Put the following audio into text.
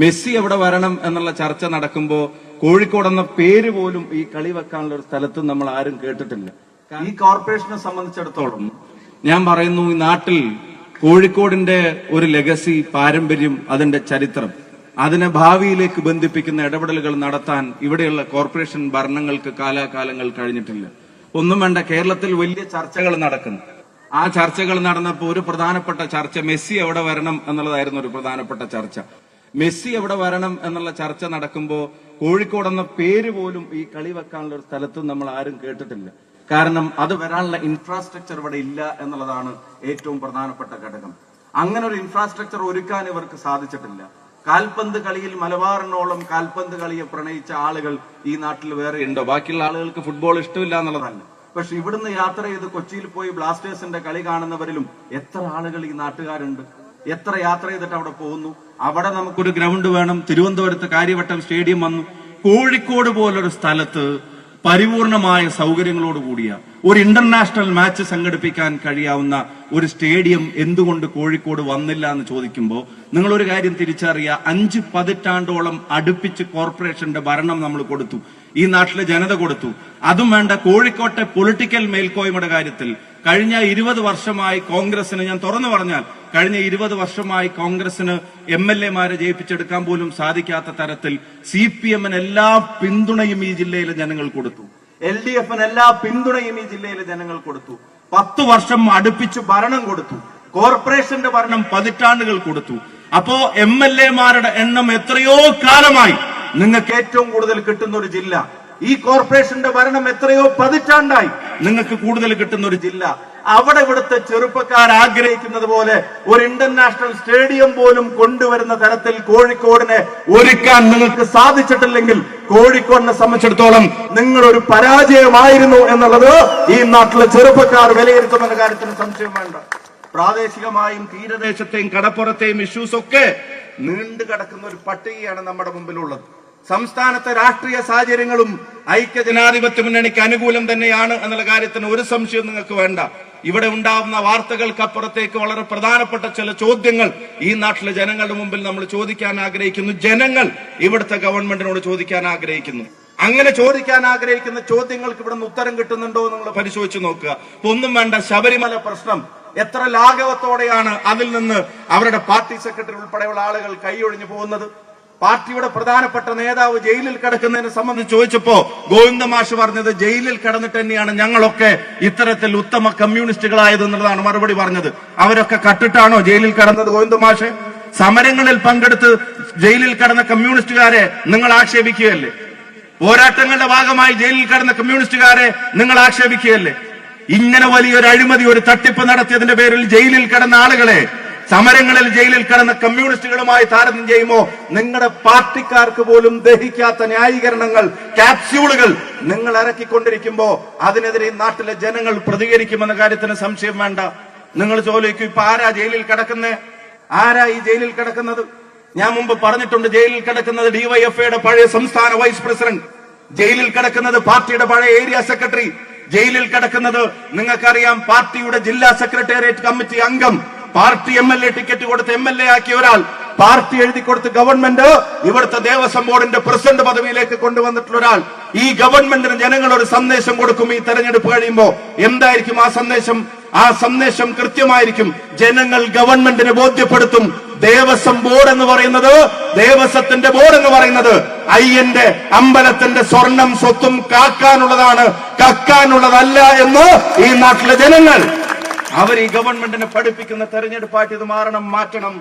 Messi എവിടെ വരണം എന്നുള്ള ചർച്ച നടക്കുമ്പോ കോഴിക്കോട് എന്ന പേര് പോലും ഈ കളി വെക്കാനുള്ള ഒരു സ്ഥലത്ത് നമ്മൾ ആരും കേട്ടിട്ടില്ല. ഈ കോർപ്പറേഷനെ സംബന്ധിച്ചിടത്തോളം ഞാൻ പറയുന്നു ഈ നാട്ടിൽ കോഴിക്കോടിന്റെ ഒരു ലെഗസി പാരമ്പര്യം അതിന്റെ ചരിത്രം അതിനെ ഭാവിയിലേക്ക് ബന്ധിപ്പിക്കുന്ന ഇടപെടലുകൾ നടത്താൻ ഇവിടെയുള്ള കോർപ്പറേഷൻ ഭരണങ്ങൾക്ക് കാലാകാലങ്ങൾ കഴിഞ്ഞിട്ടില്ല. ഒന്നും വേണ്ട കേരളത്തിൽ വലിയ ചർച്ചകൾ നടക്കുന്നു. ആ ചർച്ചകൾ നടന്നപ്പോൾ ഒരു പ്രധാനപ്പെട്ട ചർച്ച മെസ്സി എവിടെ വരണം എന്നുള്ളതായിരുന്നു ഒരു പ്രധാനപ്പെട്ട ചർച്ച. മെസ്സി എവിടെ വരണം എന്നുള്ള ചർച്ച നടക്കുമ്പോൾ കോഴിക്കോട് എന്ന പേര് പോലും ഈ കളി വെക്കാനുള്ള ഒരു സ്ഥലത്ത് നമ്മൾ ആരും കേട്ടിട്ടില്ല. കാരണം അത് വരാനുള്ള ഇൻഫ്രാസ്ട്രക്ചർ ഇവിടെ ഇല്ല എന്നുള്ളതാണ് ഏറ്റവും പ്രധാനപ്പെട്ട ഘടകം. അങ്ങനെ ഒരു ഇൻഫ്രാസ്ട്രക്ചർ ഒരുക്കാൻ ഇവർക്ക് സാധിച്ചിട്ടില്ല. കാൽപന്ത് കളിയിൽ മലബാറിനോളം കാൽപന്ത് കളിയെ പ്രണയിച്ച ആളുകൾ ഈ നാട്ടിൽ വേറെ ഉണ്ടോ. ബാക്കിയുള്ള ആളുകൾക്ക് ഫുട്ബോൾ ഇഷ്ടമില്ല എന്നുള്ളതല്ല. പക്ഷെ ഇവിടുന്ന് യാത്ര ചെയ്ത് കൊച്ചിയിൽ പോയി ബ്ലാസ്റ്റേഴ്സിന്റെ കളി കാണുന്നവരിലും എത്ര ആളുകൾ ഈ നാട്ടുകാരുണ്ട്? എത്ര യാത്ര ചെയ്തിട്ട് അവിടെ പോകുന്നു? അവിടെ നമുക്കൊരു ഗ്രൗണ്ട് വേണം. തിരുവനന്തപുരത്ത് കാര്യവട്ടം സ്റ്റേഡിയം വന്നു. കോഴിക്കോട് പോലൊരു സ്ഥലത്ത് പരിപൂർണമായ സൗകര്യങ്ങളോട് കൂടിയ ഒരു ഇന്റർനാഷണൽ മാച്ച് സംഘടിപ്പിക്കാൻ കഴിയാവുന്ന ഒരു സ്റ്റേഡിയം എന്തുകൊണ്ട് കോഴിക്കോട് വന്നില്ല എന്ന് ചോദിക്കുമ്പോൾ നിങ്ങളൊരു കാര്യം തിരിച്ചറിയുക അഞ്ച് പതിറ്റാണ്ടോളം അടുപ്പിച്ച് കോർപ്പറേഷന്റെ ഭരണം നമ്മൾ കൊടുത്തു. ഈ നാട്ടിലെ ജനത കൊടുത്തു. അതും വേണ്ട കോഴിക്കോട്ടെ പൊളിറ്റിക്കൽ മേൽക്കോയ്മയുടെ കാര്യത്തിൽ കഴിഞ്ഞ ഇരുപത് വർഷമായി കോൺഗ്രസിന് ഞാൻ തുറന്നു പറഞ്ഞാൽ കഴിഞ്ഞ ഇരുപത് വർഷമായി കോൺഗ്രസിന് എം എൽ എമാരെ ജയിപ്പിച്ചെടുക്കാൻ പോലും സാധിക്കാത്ത തരത്തിൽ സി പി എമ്മിന് എല്ലാ പിന്തുണയും ഈ ജില്ലയിലെ ജനങ്ങൾ കൊടുത്തു. എൽ ഡി എഫിന് എല്ലാ പിന്തുണയും ഈ ജില്ലയിലെ ജനങ്ങൾ കൊടുത്തു. പത്തു വർഷം അടുപ്പിച്ച് ഭരണം കൊടുത്തു. കോർപ്പറേഷന്റെ ഭരണം പതിറ്റാണ്ടുകൾ കൊടുത്തു. അപ്പോ എം എൽ എമാരുടെ എണ്ണം എത്രയോ കാലമായി നിങ്ങൾക്ക് ഏറ്റവും കൂടുതൽ കിട്ടുന്ന ഒരു ജില്ല. ഈ കോർപ്പറേഷന്റെ ഭരണം എത്രയോ പതിറ്റാണ്ടായി നിങ്ങൾക്ക് കൂടുതൽ കിട്ടുന്ന ഒരു ജില്ല. അവിടെ ഇവിടുത്തെ ചെറുപ്പക്കാർ ആഗ്രഹിക്കുന്നത് പോലെ ഒരു ഇന്റർനാഷണൽ സ്റ്റേഡിയം പോലും കൊണ്ടുവരുന്ന തരത്തിൽ കോഴിക്കോടിനെ ഒരുക്കാൻ നിങ്ങൾക്ക് സാധിച്ചിട്ടില്ലെങ്കിൽ കോഴിക്കോടിനെ സംബന്ധിച്ചിടത്തോളം നിങ്ങൾ ഒരു പരാജയമായിരുന്നു എന്നുള്ളത് ഈ നാട്ടിലെ ചെറുപ്പക്കാർ വിലയിരുത്തുമെന്ന കാര്യത്തിന് സംശയം വേണ്ട. പ്രാദേശികമായും തീരദേശത്തെയും കടപ്പുറത്തെയും ഇഷ്യൂസ് ഒക്കെ നീണ്ടു കിടക്കുന്ന ഒരു പട്ടികയാണ് നമ്മുടെ മുമ്പിലുള്ളത്. സംസ്ഥാനത്തെ രാഷ്ട്രീയ സാഹചര്യങ്ങളും ഐക്യ ജനാധിപത്യ മുന്നണിക്ക് അനുകൂലം തന്നെയാണ് എന്നുള്ള കാര്യത്തിന് ഒരു സംശയം നിങ്ങൾക്ക് വേണ്ട. ഇവിടെ ഉണ്ടാവുന്ന വാർത്തകൾക്കപ്പുറത്തേക്ക് വളരെ പ്രധാനപ്പെട്ട ചില ചോദ്യങ്ങൾ ഈ നാട്ടിലെ ജനങ്ങളുടെ മുമ്പിൽ നമ്മൾ ചോദിക്കാൻ ആഗ്രഹിക്കുന്നു. ജനങ്ങൾ ഇവിടുത്തെ ഗവൺമെന്റിനോട് ചോദിക്കാൻ ആഗ്രഹിക്കുന്നു. അങ്ങനെ ചോദിക്കാൻ ആഗ്രഹിക്കുന്ന ചോദ്യങ്ങൾക്ക് ഇവിടെ നിന്ന് ഉത്തരം കിട്ടുന്നുണ്ടോ നിങ്ങൾ പരിശോധിച്ച് നോക്കുക. ഒന്നും വേണ്ട ശബരിമല പ്രശ്നം എത്ര ലാഘവത്തോടെയാണ് അതിൽ നിന്ന് അവരുടെ പാർട്ടി സെക്രട്ടറി ഉൾപ്പെടെയുള്ള ആളുകൾ കൈയൊഴിഞ്ഞു പോകുന്നത്. പാർട്ടിയുടെ പ്രധാനപ്പെട്ട നേതാവ് ജയിലിൽ കിടക്കുന്നതിനെ സംബന്ധിച്ച് ചോദിച്ചപ്പോ ഗോവിന്ദ മാഷ് പറഞ്ഞത് ജയിലിൽ കിടന്നിട്ട് തന്നെയാണ് ഞങ്ങളൊക്കെ ഇത്തരത്തിൽ ഉത്തമ കമ്മ്യൂണിസ്റ്റുകളായത് എന്നുള്ളതാണ് മറുപടി പറഞ്ഞത്. അവരൊക്കെ കട്ടിട്ടാണോ ജയിലിൽ കിടന്നത് ഗോവിന്ദ മാഷ്? സമരങ്ങളിൽ പങ്കെടുത്ത് ജയിലിൽ കിടന്ന കമ്മ്യൂണിസ്റ്റുകാരെ നിങ്ങൾ ആക്ഷേപിക്കുകയല്ലേ? പോരാട്ടങ്ങളുടെ ഭാഗമായി ജയിലിൽ കിടന്ന കമ്മ്യൂണിസ്റ്റുകാരെ നിങ്ങൾ ആക്ഷേപിക്കുകയല്ലേ? ഇങ്ങനെ വലിയൊരു അഴിമതി ഒരു തട്ടിപ്പ് നടത്തിയതിന്റെ പേരിൽ ജയിലിൽ കിടന്ന ആളുകളെ സമരങ്ങളിൽ ജയിലിൽ കിടന്ന കമ്മ്യൂണിസ്റ്റുകളുമായി താരതമ്യം ചെയ്യുമോ? നിങ്ങളുടെ പാർട്ടിക്കാർക്ക് പോലും ദഹിക്കാത്ത ന്യായീകരണങ്ങൾ ക്യാപ്സ്യൂളുകൾ നിങ്ങൾ ഇറക്കിക്കൊണ്ടിരിക്കുമ്പോ അതിനെതിരെ നാട്ടിലെ ജനങ്ങൾ പ്രതികരിക്കുമെന്ന കാര്യത്തിന് സംശയം വേണ്ട. നിങ്ങൾ ചോദിക്കും ഇപ്പൊ ആരാ ജയിലിൽ കിടക്കുന്നത് ആരാ ഈ ജയിലിൽ കിടക്കുന്നത്? ഞാൻ മുമ്പ് പറഞ്ഞിട്ടുണ്ട് ജയിലിൽ കിടക്കുന്നത് ഡിവൈഎഫ്ഐയുടെ പഴയ സംസ്ഥാന വൈസ് പ്രസിഡന്റ്. ജയിലിൽ കിടക്കുന്നത് പാർട്ടിയുടെ പഴയ ഏരിയ സെക്രട്ടറി. ജയിലിൽ കിടക്കുന്നത് നിങ്ങൾക്കറിയാം പാർട്ടിയുടെ ജില്ലാ സെക്രട്ടേറിയറ്റ് കമ്മിറ്റി അംഗം. Party M L A ticket കൊടുത്ത് എം എൽ എ ആക്കിയ ഒരാൾ പാർട്ടി എഴുതി കൊടുത്ത് ഗവൺമെന്റ് ഇവിടുത്തെ ദേവസ്വം ബോർഡിന്റെ പ്രസിഡന്റ് പദവിയിലേക്ക് കൊണ്ടുവന്നിട്ടുള്ള ഒരാൾ. ഈ ഗവൺമെന്റിന് ജനങ്ങൾ ഒരു സന്ദേശം കൊടുക്കും ഈ തെരഞ്ഞെടുപ്പ് കഴിയുമ്പോ. എന്തായിരിക്കും ആ സന്ദേശം? ആ സന്ദേശം കൃത്യമായിരിക്കും. ജനങ്ങൾ ഗവൺമെന്റിനെ ബോധ്യപ്പെടുത്തും. ദേവസ്വം ബോർഡ് എന്ന് പറയുന്നത് ദേവസ്വത്തിന്റെ ബോർഡ് എന്ന് പറയുന്നത് അയ്യന്റെ അമ്പലത്തിന്റെ സ്വർണം സ്വത്തും കാക്കാനുള്ളതാണ്. കക്കാനുള്ളതല്ല എന്ന് ഈ നാട്ടിലെ ജനങ്ങൾ അവർ ഈ ഗവൺമെന്റിനെ പഠിപ്പിക്കുന്ന തെരഞ്ഞെടുപ്പായിട്ട് ഇത് മാറണം മാറ്റണം.